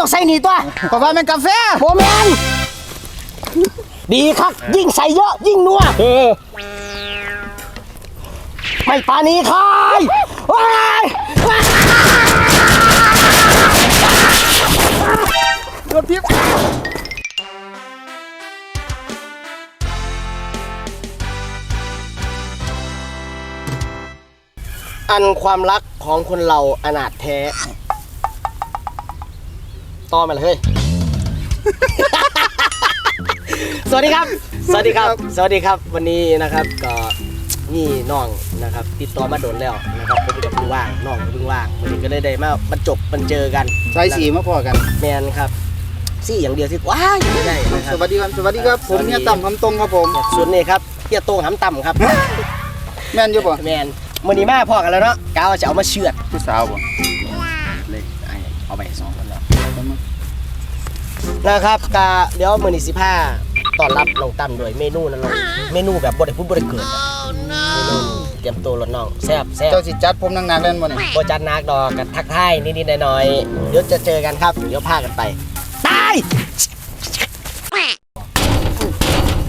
นี่มึงต้องใส่นี่ตัวก็ว่าเป็นกาแฟโมแมนดีครับยิ่งใส่เยอะยิ่งนัวเออไม่ปานีคายว้ายว้ายรถทิพย์อันความรักของคนเราอนาถแท้ ต่อมาเลยเฮ้ยสวัสดีครับ สวัสดีครับ สวัสดีครับ วันนี้นะครับก็นี่น้องนะครับ ติดต่อมาโดนแล้วนะครับผมกับเพิ่งว่างน้องก็เพิ่งว่างวันนี้ก็เลยได้มาบรรจบบันเจอกันสายสีมาพอกัน แมนครับซี่อย่างเดียวที่ว้ายไม่ได้นะคสรับ วัสดีครับสวัสดีครับผมเนี่ยต่ำคำตรงครับผม ส่วนนี้ครับเฮียโต้งหำต่ำครับ แม่นอยู่ป่ะแมนมือนี้มาพอกันแล้วเนาะกาวาจะเอามาเชือดผู้สาวป่ะเลยเอาไปสองค นแล้วนะครับกาเดี๋ยวมือนี้สิผ้าต้อนรับน้องตั้มด้วยเมนูนั่นเนาะเมนูแบบบริพูดบริเกิดอะเมนูเตรียมตัวรถน้องแซ่บแซ่บเจ้าสิจัดผมนักๆเล่นบ่เนี่ยโบจัดนักดอกกันทักทายนิดๆหน่อยๆเดี๋ยวจะเจอกันครับเดี๋ยวพากันไปตาย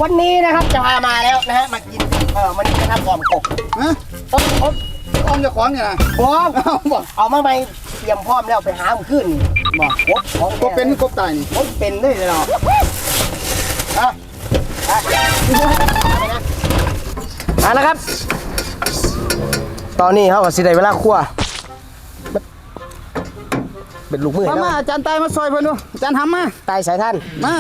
วันนี้นะครับจะพามาแล้วนะฮะมากินเออมันจะทำกล่อมกบฮะพร้อมพร้อมอ้อมเจะของเนี่ยนะพร้อมเอาบ่เอามาไม่เตรียมพร้อมแล้วไปหามันขึ้นนี่ บ่กบของก็เป็นกบตายนี่กบเป็นได้เลยเหรออะอะอะนะครับ ตอนนี้เขาก็สิได้เวลาคั่วเป็นลูกมือมาแล้มาวอาจารย์ตายมาซอยเพิ่นดูอาจารย์ทำมาตายสายท่านมา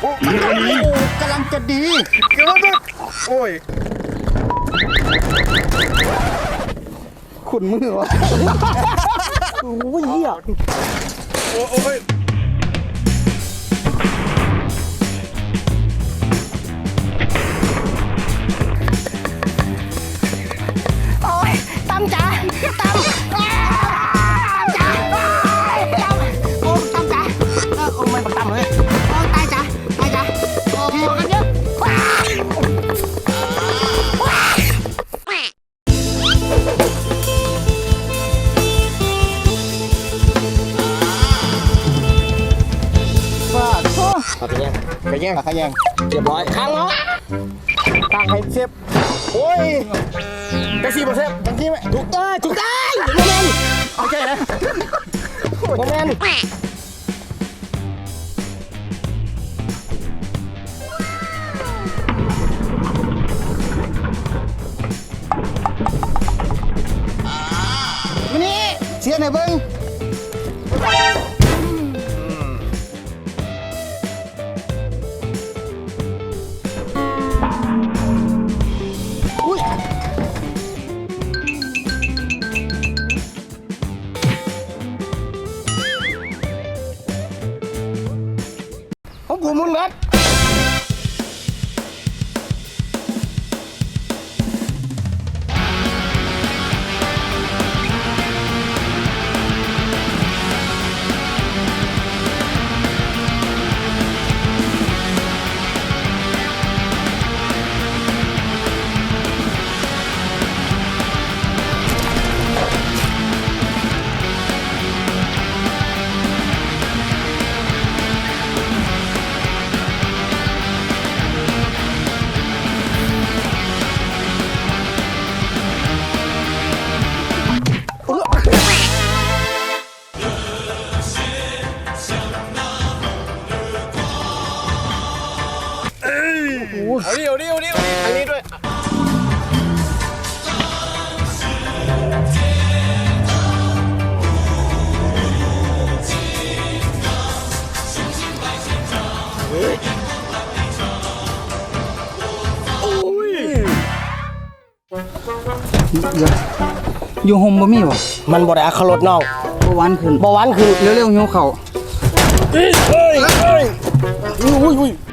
โอ้กำลังจะดีเดี๋ยวนะโอ้ย ขุนมือวะ โอ้ยเหี้ย โอ้โอ้ย เนี่ยไปแย่งขย่งเรียบร้อยค้างเนาะตางให้เซฟโอ้ยแท็กซี่บ่เซฟแท็กซี่ไหมถูกเอ้ยถูกได้โมเมนโอเคนะโมเมนมานี่เสียหน่อยเบิ้ง เอาดิเอาดิเอาดิเอาดิทางนี้ด้วยอยู่ห่มบ่มีบ่มันบ่ได้อัครถน้องบ่หวานขึ้นบ่หวานคือเร็วๆหิวข้าวอุ้ยอุ้ยขา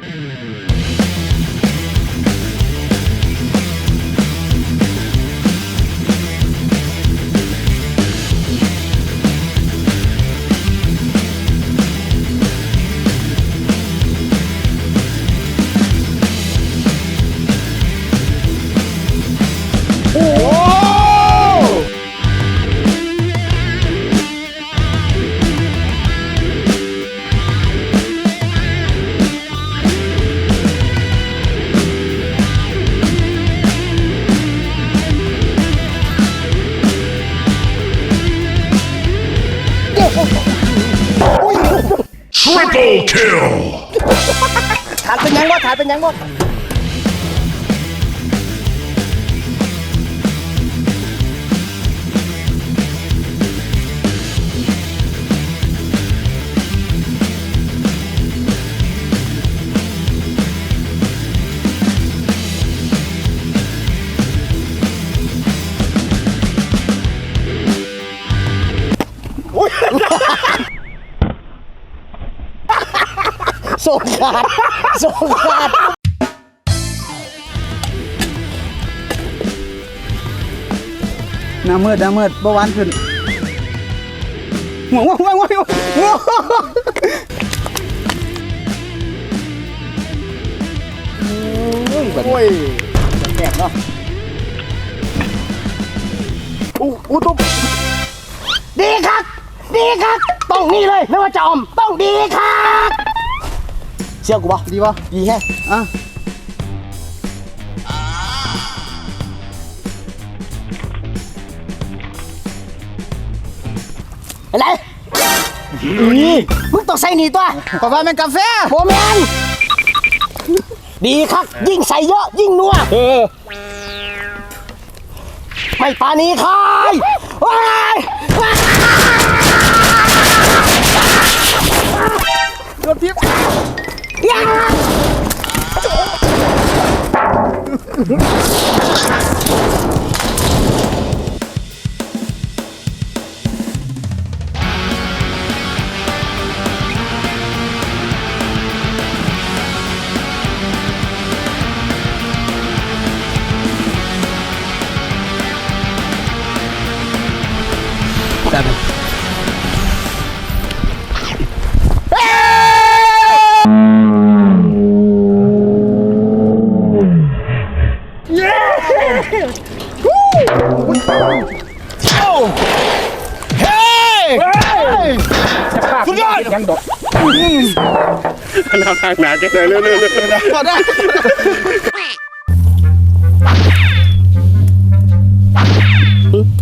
ดเป็นยังบ่ขาดเป็นยังบ่ ส่งขาดส่งขาดหน้ามืดหน้ามืดบ่หวานขึ้นหัวหัวหัวหัวหัวหัวโอ้ยแสบเนาะอู้อู้ตุ๊บดีครับ ดีครับ ต้องนี่เลยไม่ว่าจะอม ต้องดีครับ ชื่อกูบ่ดีบ่ดีแค่อะอะไรนี่มึงต้องใส่นี่ตัวขอว่าเป็นกาแฟโมเมนดีครับ ยิ่งใส่เยอะ ยิ่งนัวไม่ปานีคายว้ายว้ายรถทิพย์ยา สุดยอดยังดอกน้ำทางหนาแกเลยเร็วเร็วเร็วขอได้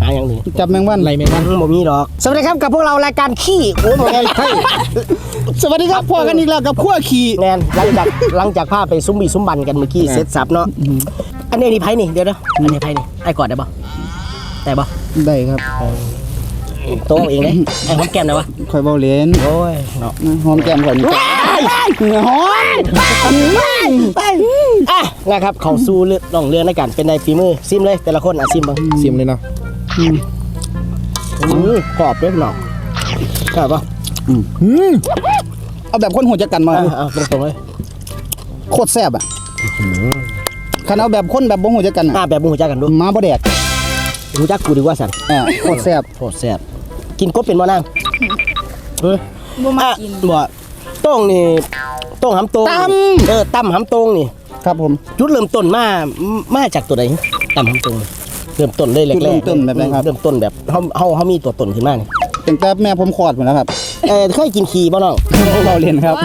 หาอย่างหนึ่งจับแมงวันไหลแมงวันบ่มีดอก สวัสดีครับกับพวกเรารายการขี้โอ้โหแมนสวัสดีครับพอกันอีกแล้วกับขั้วขี่แมนหลังจากหลังจากพาไปซุ้มบีซุ้มบันกันเมื่อกี้เสร็จสับเนาะอันนี้นี่ไพ่นี่เดี๋ยวนะอันนี้ไพ่นี่ไอ้กอดได้ปะได้ปะได้ครับ โต๊ะเอาเองเลยไอ้หอมแก้มได้ปะคอยเบาเหรียญโอ้ยเนาะหอมแก้มก่อนหอมอะนะครับเขาสู้เรื่องน้องเรื่องในการเป็นในฝีมือซิมเลยแต่ละคนอะซิมบ้างซิมเลยเนาะอืมกรอบด้วยพี่น้องกรอบปะเอาแบบคนหัวจักกันมาอะเอาตรงๆเลยโคตรแซ่บอะคันเอาแบบคนแบบบ่หัวจักกันอะอะแบบมึงหูจักกันดูมาบ่แดกหูจักกูดีกว่าสันอ่าโคตรแซ่บโคตรแซ่บ กินกบเป็นบ่นางเฮ้ยบ่มากินบ่โต้งนี่โต้งหำโต้งตเออตั้มหำโต้งนี่ำครับผมจุดเริ่มต้นมามาจากตัวไหนตั้มหำโต้งเริ่มต้นได้แรกๆจุดเริ่มต้นแบบไหนครับเริ่มต้นแบบเฮาเฮาเฮามีตัวตนขึ้นมานี่ตั้งแต่แม่ผมคลอดหมดแล้วครับเออเคยกินขี้บ่น้องเราเรียนครับ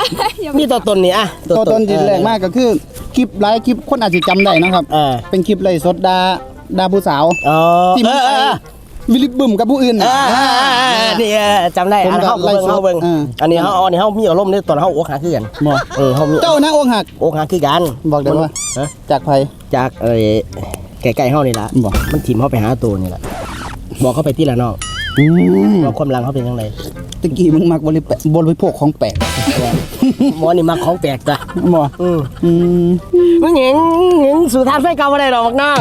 มีตัวตนนี่อะตัวตนที่แรกมากก็คือคลิปไลฟ์คลิปคนอาจจะจำได้นะครับอ่าเป็นคลิปไลฟ์สดดาดาผู้สาวอ๋อที่เอมีอเอไก่อ วิลิปบึมกับผู้อื่นเออเออเออเออนี่เออจำได้ผมอันก็เฮาเบิ่งไล่สดเฮาเบิ่งเอออันนี้เฮาอันนี้เฮามีอารมณ์ในตอนเฮาอกหักคือกันบ่เออเฮามีเจ้านะอกหักอกหักคือกันบอกได้ว่าฮะจากไผจากเอ้ใกล้ๆเฮานี่ล่ะบ่มันถิ่มเฮาไปหาตัวนี่ล่ะบอกเขาไปที่ละน้องอืมว่าความรังเขาเป็นจังได ตะกี้มึงมักบริแปะบริโภคของแปลกหมอนี่มักของแปลกจ้ะบ่อืมอืมมึงเห็นเห็นสู่ทานไฟเก่าบ่ได้ดอกบักน้อง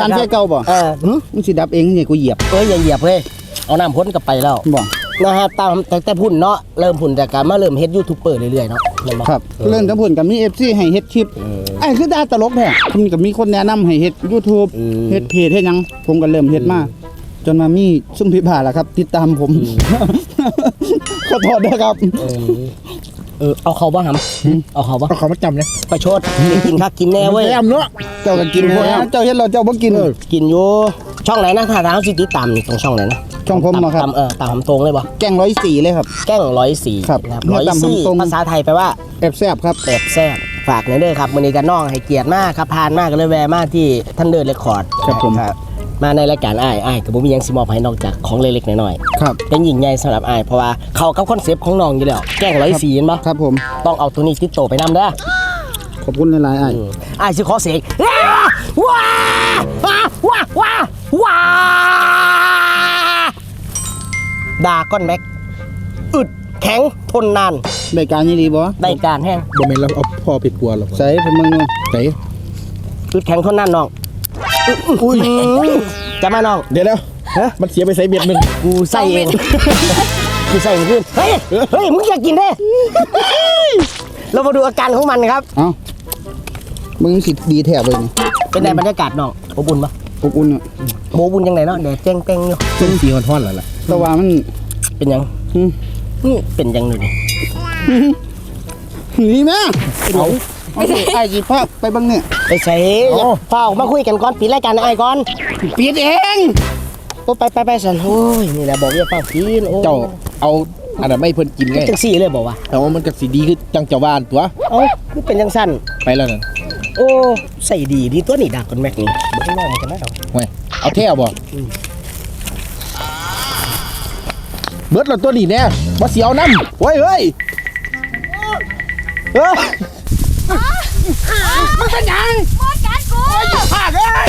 ทานไฟเก่าบ่เออหึมึงสิดับเองเนี่ยกูเหยียบเอ้ยอย่าเหยียบเว้ยเอาน้ำพ่นกลับไปแล้วบ่นะฮะตามแต่แต่พุ่นเนาะเริ่มพุ่นจากการมาเริ่มเฮ็ดยูทูบเบอร์เรื่อยๆเนาะแม่นบ่ครับเรื่องทั้งผลกับมี FC ให้เฮ็ดคลิปไอ้คือดาตลกแท้มันก็มีคนแนะนำให้เฮ็ด YouTube เฮ็ดเพจเฮ็ดหยังผมก็เริ่มเฮ็ดมา จนมามีซุ่มพิพาล่ะครับ ติดตามผม ขอโทษด้วยครับเออเออเอาเขาบ่หำเอาเขาบ่เอาเขามาจำเนี่ยไปโชดกินคักกินแน่เว้ยแอมเนาะเจ้าก็กินบ่นะเจ้าเฮ็ดแล้วเจ้าบ่กินกินอยู่ช่องไหนนะถ้าทางสิติดตามนี่ตรงช่องไหนนะช่องผมเหรอครับตามเออตามหำตรงเลยบ่แกงร้อยสี่เลยครับ แก้งร้อยสี่ครับนะครับเนื้ร้ออยตำสี่ตรงๆภาษาไทยแปลว่าแอบแซ่บครับแบบแซ่บฝากในอยเด้อครับมื้อนี้กันน้องให้เกียรติมากครับผ่านมากก็เลยแวะมากที่ท่านเดินเรคคอร์ดครับผม มาในรายการอ้ายอ้ายก็บ่มีหยังสิมอบให้นอกจากของเล็กๆน้อยครับ ๆเป็นยิ่งใหญ่สำหรับอ้ายเพราะว่าเข้ากับคอนเซปต์ของน้องอยู่แล้วแกล้งร้อยสี่เห็นบ่ครับผม ต้องเอาตัวนี้ติดโตวไปนํเด้อ ขอบคุณหลายๆอ้ายอืมอ้ายสิขอเสียงว้าว้าว้าว้าว้าดาก้อนแม็ก อึดแข็งทนนานได้การนี่ดีบ่ได้การแห้งบ่แม่นเราเอาพ่อไปปัวหรอกใส่ผมมึงดูไหนอึดแข็งทนนานน้อง อุ้ยจะมาน้องเดี๋ยวแล้วฮะมันเสียไปใส่เบ็ดหนึงกูใส่เองกูใส่เองขึ้นเฮ้ยเฮ้ยมึงอยากกินเด้เรามาดูอาการของมันครับเอ้ามึงสิดีแท้เลยนี่เป็นไงบรรยากาศน้องอบอุ่นปะอบอุ่นอะโมบุญยังไงเนาะแดดแจ้งแป้งอยู่ซึ่งสีอ่อนๆแล้วล่ะแต่ว่ามันเป็นยังอืมนี่เป็นยังเลยดิหนีแม่เอา เอาสิไอ้สิพาไปเบังเนี่ยไปใส่ฝ้าออกมาคุยกันก่อนปิดรายการไอ้ายก่อนปิดเองโอ้ไปไปไปสันโอ้ยนี่แหละบอกอย่าเฝ้ากินโอ้เจ้าเอาอันนั้นไม่เพิ่นกินไงจังสี่เลยบอกว่าแต่ว่ามันก็สิดีคือจังเจ้าบ้านตัวเอ้ามันเป็นยังสั้นไปแล้วนั่นโอ้ใส่ดีดีตัวนี้ดักกันแม็กนี่เบิ่งน้องกันได้เอาห่วยเอาแท้บ่เบิดแล้วตัวนี้แน่บ่เสียวน้ำเฮ้ยเฮ้ยเอ้ย มึงเป็นหยังมดกัดกูพาดเลย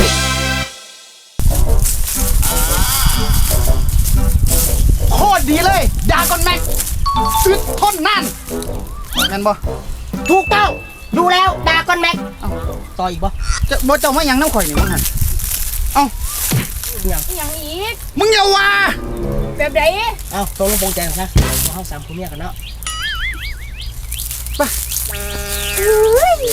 โคตรดีเลยดาก่อนแม็กอึดทนนานแม่นบ่ถูกต้องดูแล้วดาก้อนแม็กต่ออีกปะจะบ่เจ้ามาหยังน้ำข่อยนี่มึงหั่นอย่างอีกมึงอย่าว่าแบบไหน เอ้าตรงลงโปรงแจงซะเอาสามคนเมียกันเนาะ เฮ้ย